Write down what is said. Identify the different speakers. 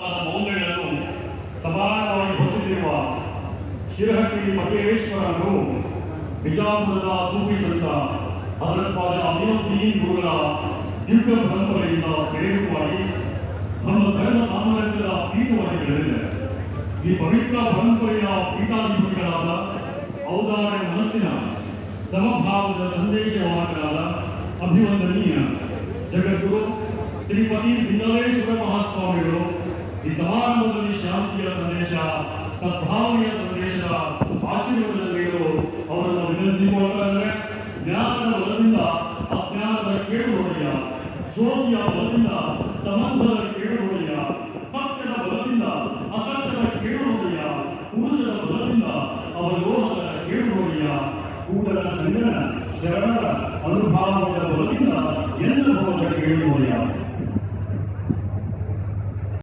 Speaker 1: ಮೌಲ್ಯಗಳನ್ನು ಸಮಾನವಾಗಿ ಹೊಂದಿಸಿರುವ ಶಿರಹಟ್ಟಿ ಮಹೇಶ್ವರರು ಬಿಜಾಪುರದ ಸೂಫಿ ಸಂತ ಹಜರತ್ವಾದ ಅಮೀನುದ್ದೀನ್ ಗುರುಗಳ ದಿವ್ಯ ಪರಂಪರೆಯಿಂದ ಪ್ರೇರಿತವಾಗಿ ನಮ್ಮ ಧರ್ಮ ಸಾಮರಸ್ಯದ ಪೀಠವಾಗಿ ಬೆಳೆದಿದೆ ಈ ಪವಿತ್ರ ಪರಂಪರೆಯ ಪೀಠಾಧಿಪತಿಗಳಾದ ಔದಾರ್ಯ ಮನಸ್ಸಿನ ಸಮಭಾವದ ಸಂದೇಶವಾಹಕರಾದ ಅಭಿವಂದನೀಯ ಜಗದ್ಗುರು ಶ್ರೀಪತಿ ಬಿಂದಲೇಶ್ವರ ಮಹಾಸ್ವಾಮಿಗಳು ಈ ಸಮಾರಂಭದಲ್ಲಿ ಶಾಂತಿಯ ಸಂದೇಶ, ಸದ್ಭಾವನೆಯ ಸಂದೇಶದ ಆಶೀರ್ವಾದ ನೀಡಲು ಅವರನ್ನು ವಿನಂತಿಸಿಕೊಳ್ತಾರೆ ಜ್ಞಾನದ ಬಲದಿಂದ, ಅಜ್ಞಾನದ ಕೇಳು ಹೊಡೆಯ ಜ್ಯೋತಿಯ ಬಲದಿಂದ ತಮಂಧದ ಕೇಳು ಸತ್ಯದ ಬಲದಿಂದ, ಅಸತ್ಯದ ಕೇಳು ಹೊಡೆಯ ಪುರುಷದ ಬಲದಿಂದ, ಅವಲೋಹದ ಕೇಳು ಹೊಡೆಯ ಕೂಡಲ ಸಂಗಡ ಶರಣರ ಅನುಭಾವದ ಬಲದಿಂದ.